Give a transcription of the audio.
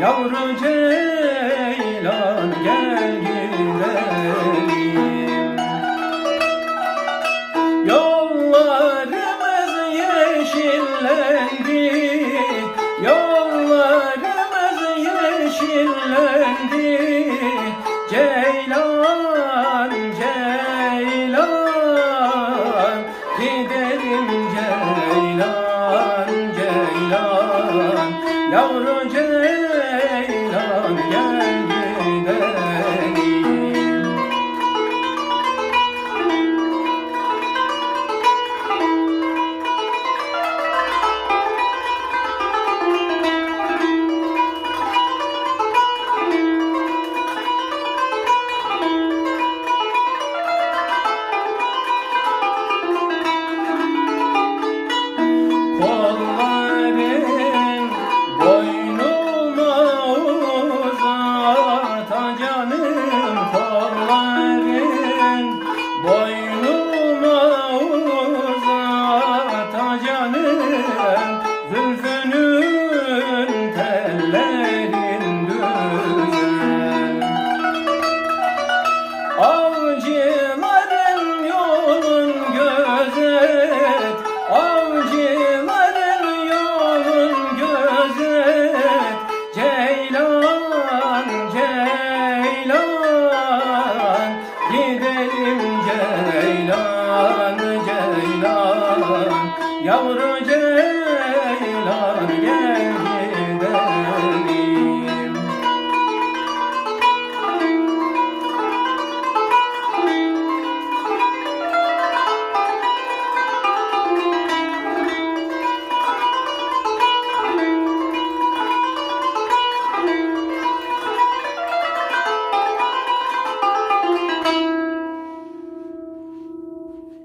Yavru ceylan gel gidelim. Yollarımız yeşillendi Yollarımız yeşillendi. Ceylan, ceylan Gidelim ceylan, ceylan. Yavru ceylan canım Yavrum